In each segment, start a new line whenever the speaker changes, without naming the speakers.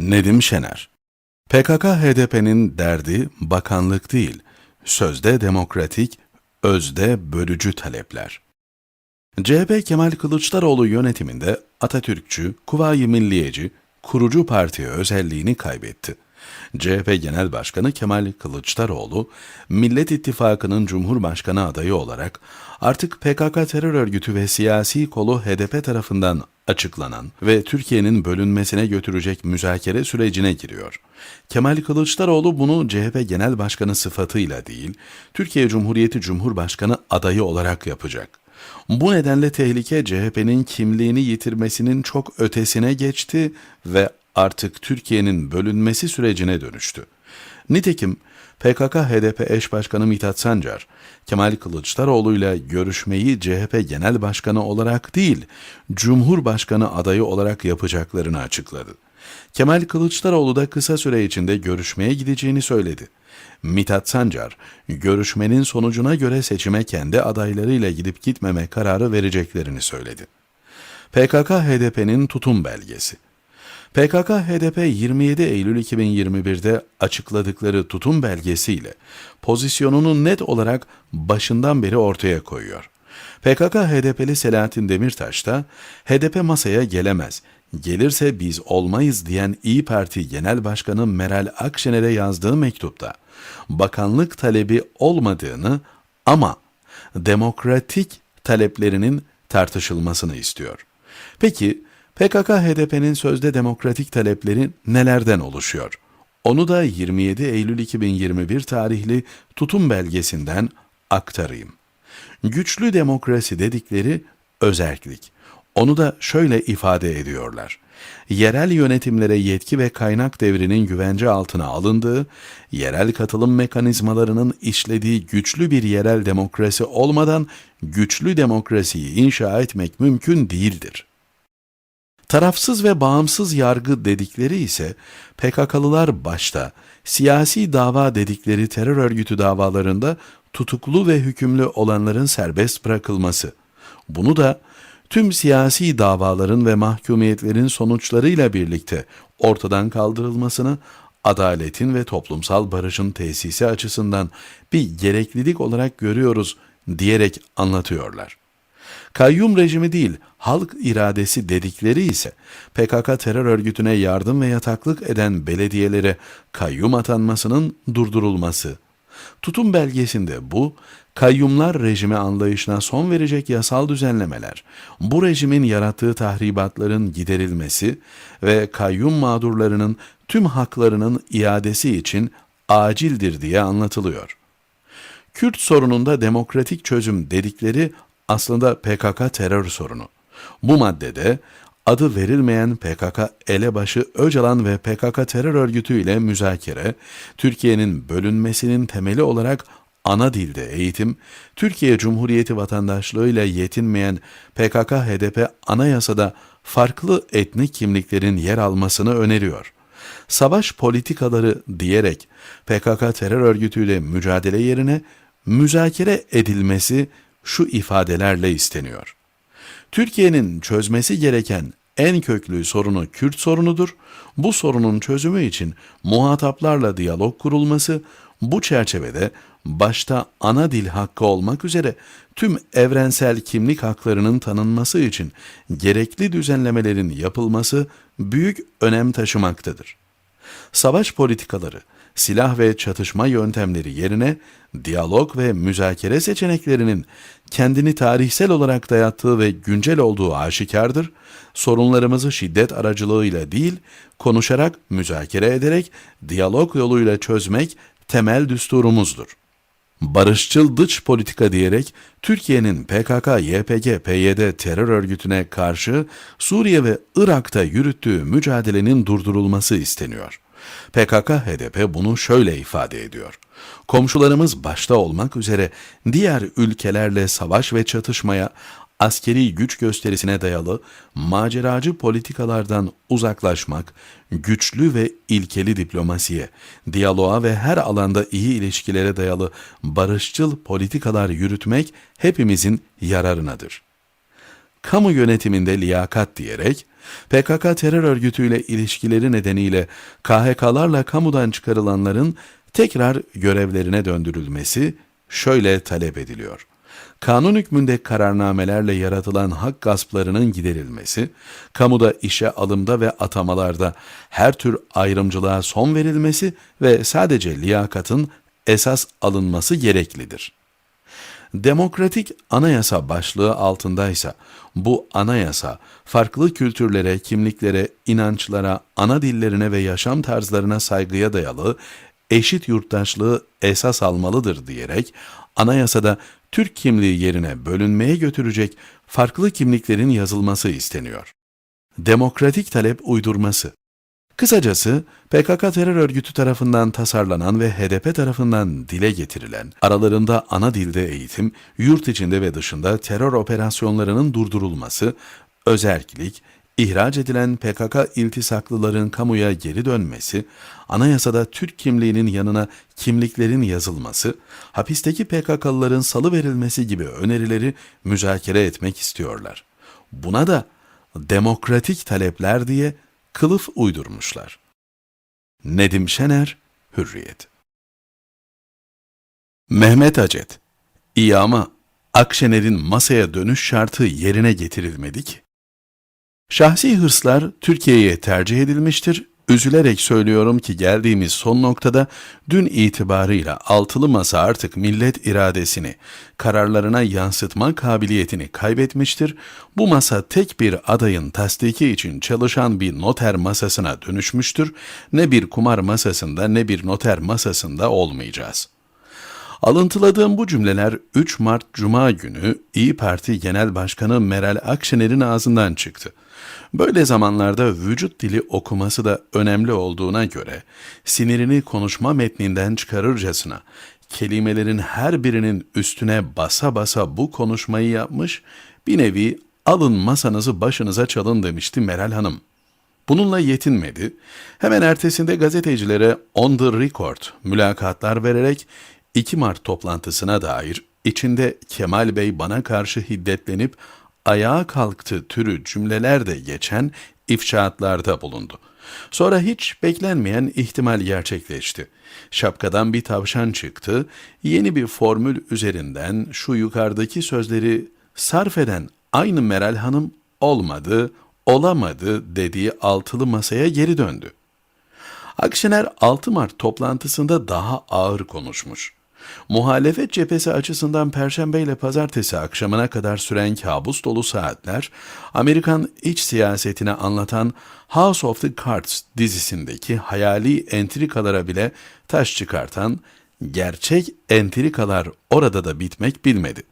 Nedim Şener PKK-HDP'nin derdi bakanlık değil, sözde demokratik, özde bölücü talepler. CHP Kemal Kılıçdaroğlu yönetiminde Atatürkçü, Kuvayi Milliyeci, kurucu parti özelliğini kaybetti. CHP Genel Başkanı Kemal Kılıçdaroğlu, Millet İttifakı'nın Cumhurbaşkanı adayı olarak artık PKK terör örgütü ve siyasi kolu HDP tarafından açıklanan ve Türkiye'nin bölünmesine götürecek müzakere sürecine giriyor. Kemal Kılıçdaroğlu bunu CHP Genel Başkanı sıfatıyla değil, Türkiye Cumhuriyeti Cumhurbaşkanı adayı olarak yapacak. Bu nedenle tehlike CHP'nin kimliğini yitirmesinin çok ötesine geçti ve artık Türkiye'nin bölünmesi sürecine dönüştü. Nitekim PKK-HDP eş başkanı Mithat Sancar, Kemal Kılıçdaroğlu ile görüşmeyi CHP Genel Başkanı olarak değil, Cumhurbaşkanı adayı olarak yapacaklarını açıkladı. Kemal Kılıçdaroğlu da kısa süre içinde görüşmeye gideceğini söyledi. Mithat Sancar, görüşmenin sonucuna göre seçime kendi adaylarıyla gidip gitmeme kararı vereceklerini söyledi. PKK-HDP'nin tutum belgesi PKK-HDP 27 Eylül 2021'de açıkladıkları tutum belgesiyle pozisyonunu net olarak başından beri ortaya koyuyor. PKK-HDP'li Selahattin Demirtaş da HDP masaya gelemez, gelirse biz olmayız diyen İyi Parti Genel Başkanı Meral Akşener'e yazdığı mektupta bakanlık talebi olmadığını ama demokratik taleplerinin tartışılmasını istiyor. Peki PKK-HDP'nin sözde demokratik talepleri nelerden oluşuyor? Onu da 27 Eylül 2021 tarihli tutum belgesinden aktarayım. Güçlü demokrasi dedikleri özerklik. Onu da şöyle ifade ediyorlar. Yerel yönetimlere yetki ve kaynak devrinin güvence altına alındığı, yerel katılım mekanizmalarının işlediği güçlü bir yerel demokrasi olmadan güçlü demokrasiyi inşa etmek mümkün değildir. Tarafsız ve bağımsız yargı dedikleri ise PKK'lılar başta siyasi dava dedikleri terör örgütü davalarında tutuklu ve hükümlü olanların serbest bırakılması. Bunu da tüm siyasi davaların ve mahkumiyetlerin sonuçlarıyla birlikte ortadan kaldırılmasını adaletin ve toplumsal barışın tesisi açısından bir gereklilik olarak görüyoruz diyerek anlatıyorlar. Kayyum rejimi değil, halk iradesi dedikleri ise PKK terör örgütüne yardım ve yataklık eden belediyelere kayyum atanmasının durdurulması. Tutum belgesinde bu, kayyumlar rejimi anlayışına son verecek yasal düzenlemeler, bu rejimin yarattığı tahribatların giderilmesi ve kayyum mağdurlarının tüm haklarının iadesi için acildir diye anlatılıyor. Kürt sorununda demokratik çözüm dedikleri aslında PKK terör sorunu. Bu maddede adı verilmeyen PKK elebaşı Öcalan ve PKK terör örgütü ile müzakere, Türkiye'nin bölünmesinin temeli olarak ana dilde eğitim, Türkiye Cumhuriyeti vatandaşlığı ile yetinmeyen PKK-HDP anayasada farklı etnik kimliklerin yer almasını öneriyor. Savaş politikaları diyerek PKK terör örgütüyle mücadele yerine müzakere edilmesi şu ifadelerle isteniyor. Türkiye'nin çözmesi gereken en köklü sorunu Kürt sorunudur. Bu sorunun çözümü için muhataplarla diyalog kurulması, bu çerçevede başta ana dil hakkı olmak üzere tüm evrensel kimlik haklarının tanınması için gerekli düzenlemelerin yapılması büyük önem taşımaktadır. Savaş politikaları, silah ve çatışma yöntemleri yerine diyalog ve müzakere seçeneklerinin kendini tarihsel olarak dayattığı ve güncel olduğu aşikardır. Sorunlarımızı şiddet aracılığıyla değil, konuşarak, müzakere ederek, diyalog yoluyla çözmek temel düsturumuzdur. Barışçıl dış politika diyerek Türkiye'nin PKK, YPG, PYD terör örgütüne karşı Suriye ve Irak'ta yürüttüğü mücadelenin durdurulması isteniyor. PKK-HDP bunu şöyle ifade ediyor. Komşularımız başta olmak üzere diğer ülkelerle savaş ve çatışmaya, askeri güç gösterisine dayalı maceracı politikalardan uzaklaşmak, güçlü ve ilkeli diplomasiye, diyaloğa ve her alanda iyi ilişkilere dayalı barışçıl politikalar yürütmek hepimizin yararınadır. Kamu yönetiminde liyakat diyerek PKK terör örgütüyle ilişkileri nedeniyle KHK'larla kamudan çıkarılanların tekrar görevlerine döndürülmesi şöyle talep ediliyor. Kanun hükmünde kararnamelerle yaratılan hak gasplarının giderilmesi, kamuda işe alımda ve atamalarda her tür ayrımcılığa son verilmesi ve sadece liyakatın esas alınması gereklidir. Demokratik anayasa başlığı altındaysa bu anayasa farklı kültürlere, kimliklere, inançlara, ana dillerine ve yaşam tarzlarına saygıya dayalı eşit yurttaşlığı esas almalıdır diyerek anayasada Türk kimliği yerine bölünmeye götürecek farklı kimliklerin yazılması isteniyor. Demokratik talep uydurması Kısacası PKK terör örgütü tarafından tasarlanan ve HDP tarafından dile getirilen, aralarında ana dilde eğitim, yurt içinde ve dışında terör operasyonlarının durdurulması, özerklik, ihraç edilen PKK iltisaklıların kamuya geri dönmesi, anayasada Türk kimliğinin yanına kimliklerin yazılması, hapisteki PKK'lıların salı verilmesi gibi önerileri müzakere etmek istiyorlar. Buna da demokratik talepler diye kılıf uydurmuşlar. Nedim Şener, Hürriyet Mehmet Acet İyi ama Akşener'in masaya dönüş şartı yerine getirilmedi ki. Şahsi hırslar Türkiye'ye tercih edilmiştir. Üzülerek söylüyorum ki geldiğimiz son noktada dün itibarıyla altılı masa artık millet iradesini, kararlarına yansıtma kabiliyetini kaybetmiştir. Bu masa tek bir adayın tasdiki için çalışan bir noter masasına dönüşmüştür. Ne bir kumar masasında ne bir noter masasında olmayacağız.'' Alıntıladığım bu cümleler 3 Mart Cuma günü İyi Parti Genel Başkanı Meral Akşener'in ağzından çıktı. Böyle zamanlarda vücut dili okuması da önemli olduğuna göre sinirini konuşma metninden çıkarırcasına kelimelerin her birinin üstüne basa basa bu konuşmayı yapmış, bir nevi alın masanızı başınıza çalın demişti Meral Hanım. Bununla yetinmedi. Hemen ertesinde gazetecilere on the record mülakatlar vererek 2 Mart toplantısına dair içinde Kemal Bey bana karşı hiddetlenip ayağa kalktı türü cümleler de geçen ifşaatlarda bulundu. Sonra hiç beklenmeyen ihtimal gerçekleşti. Şapkadan bir tavşan çıktı, yeni bir formül üzerinden şu yukarıdaki sözleri sarf eden aynı Meral Hanım olmadı, olamadı dediği altılı masaya geri döndü. Akşener 6 Mart toplantısında daha ağır konuşmuş. Muhalefet cephesi açısından Perşembe ile Pazartesi akşamına kadar süren kabus dolu saatler, Amerikan iç siyasetini anlatan House of the Cards dizisindeki hayali entrikalara bile taş çıkartan gerçek entrikalar orada da bitmek bilmedi.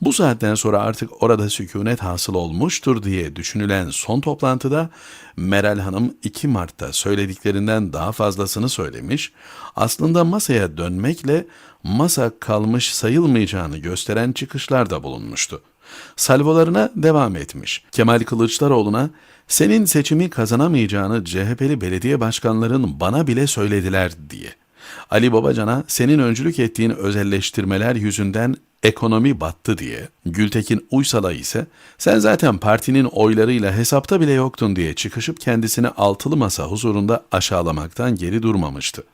Bu saatten sonra artık orada sükunet hasıl olmuştur diye düşünülen son toplantıda Meral Hanım 2 Mart'ta söylediklerinden daha fazlasını söylemiş, aslında masaya dönmekle masa kalmış sayılmayacağını gösteren çıkışlar da bulunmuştu. Salvolarına devam etmiş. Kemal Kılıçdaroğlu'na senin seçimi kazanamayacağını CHP'li belediye başkanların bana bile söylediler diye. Ali Babacan'a senin öncülük ettiğin özelleştirmeler yüzünden ekonomi battı diye, Gültekin Uysal'a ise sen zaten partinin oylarıyla hesapta bile yoktun diye çıkışıp kendisini altılı masa huzurunda aşağılamaktan geri durmamıştı.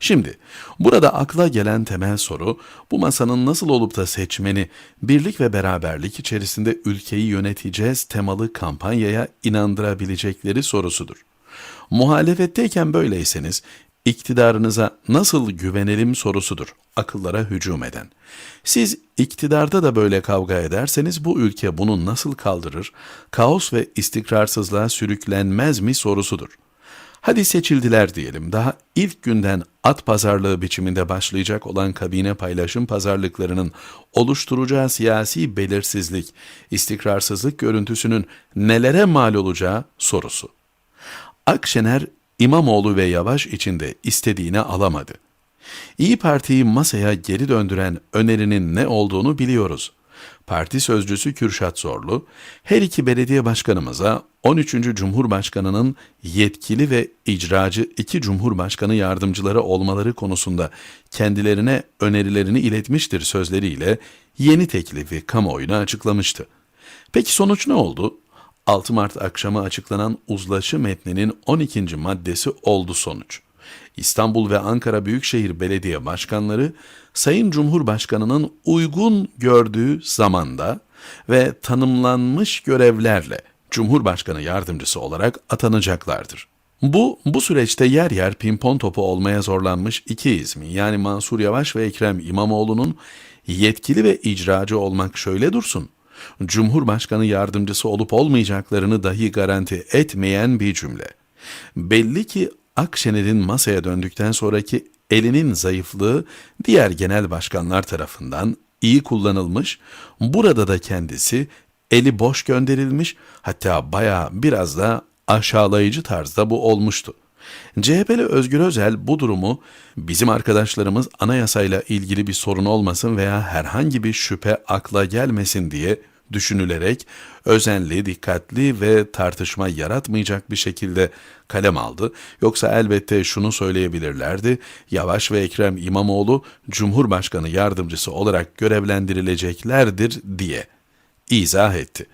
Şimdi burada akla gelen temel soru bu masanın nasıl olup da seçmeni birlik ve beraberlik içerisinde ülkeyi yöneteceğiz temalı kampanyaya inandırabilecekleri sorusudur. Muhalefetteyken böyleyseniz iktidarınıza nasıl güvenelim sorusudur akıllara hücum eden. Siz iktidarda da böyle kavga ederseniz bu ülke bunu nasıl kaldırır, kaos ve istikrarsızlığa sürüklenmez mi sorusudur. Hadi seçildiler diyelim. Daha ilk günden at pazarlığı biçiminde başlayacak olan kabine paylaşım pazarlıklarının oluşturacağı siyasi belirsizlik, istikrarsızlık görüntüsünün nelere mal olacağı sorusu. Akşener İmamoğlu ve Yavaş içinde istediğini alamadı. İyi Parti'yi masaya geri döndüren önerinin ne olduğunu biliyoruz. Parti sözcüsü Kürşat Zorlu, her iki belediye başkanımıza 13. Cumhurbaşkanı'nın yetkili ve icracı iki Cumhurbaşkanı yardımcıları olmaları konusunda kendilerine önerilerini iletmiştir sözleriyle yeni teklifi kamuoyuna açıklamıştı. Peki sonuç ne oldu? 6 Mart akşamı açıklanan uzlaşı metninin 12. maddesi oldu sonuç. İstanbul ve Ankara Büyükşehir Belediye Başkanları, Sayın Cumhurbaşkanı'nın uygun gördüğü zamanda ve tanımlanmış görevlerle Cumhurbaşkanı yardımcısı olarak atanacaklardır. Bu, bu süreçte yer yer pimpon topu olmaya zorlanmış iki ismi yani Mansur Yavaş ve Ekrem İmamoğlu'nun yetkili ve icracı olmak şöyle dursun. Cumhurbaşkanı yardımcısı olup olmayacaklarını dahi garanti etmeyen bir cümle. Belli ki Akşener'in masaya döndükten sonraki elinin zayıflığı diğer genel başkanlar tarafından iyi kullanılmış, burada da kendisi eli boş gönderilmiş, hatta bayağı biraz da aşağılayıcı tarzda bu olmuştu. CHP'li Özgür Özel bu durumu bizim arkadaşlarımız anayasayla ilgili bir sorun olmasın veya herhangi bir şüphe akla gelmesin diye düşünülerek özenli, dikkatli ve tartışma yaratmayacak bir şekilde kalem aldı. Yoksa elbette şunu söyleyebilirlerdi. Yavaş ve Ekrem İmamoğlu Cumhurbaşkanı yardımcısı olarak görevlendirileceklerdir diye izah etti.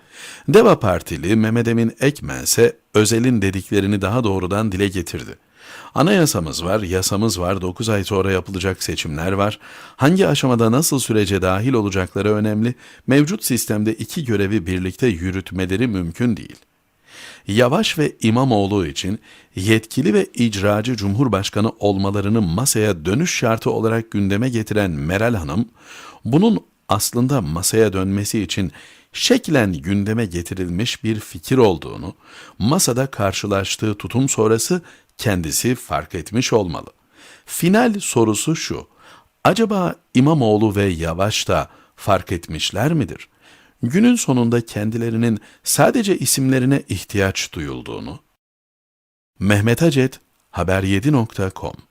Deva Partili Mehmet Emin Ekmen ise Özel'in dediklerini daha doğrudan dile getirdi. Anayasamız var, yasamız var, 9 ay sonra yapılacak seçimler var. Hangi aşamada nasıl sürece dahil olacakları önemli. Mevcut sistemde iki görevi birlikte yürütmeleri mümkün değil. Yavaş ve İmamoğlu için yetkili ve icracı cumhurbaşkanı olmalarını masaya dönüş şartı olarak gündeme getiren Meral Hanım, bunun aslında masaya dönmesi için şeklen gündeme getirilmiş bir fikir olduğunu, masada karşılaştığı tutum sonrası kendisi fark etmiş olmalı. Final sorusu şu, acaba İmamoğlu ve Yavaş da fark etmişler midir? Günün sonunda kendilerinin sadece isimlerine ihtiyaç duyulduğunu. Mehmet Acet, Haber7.com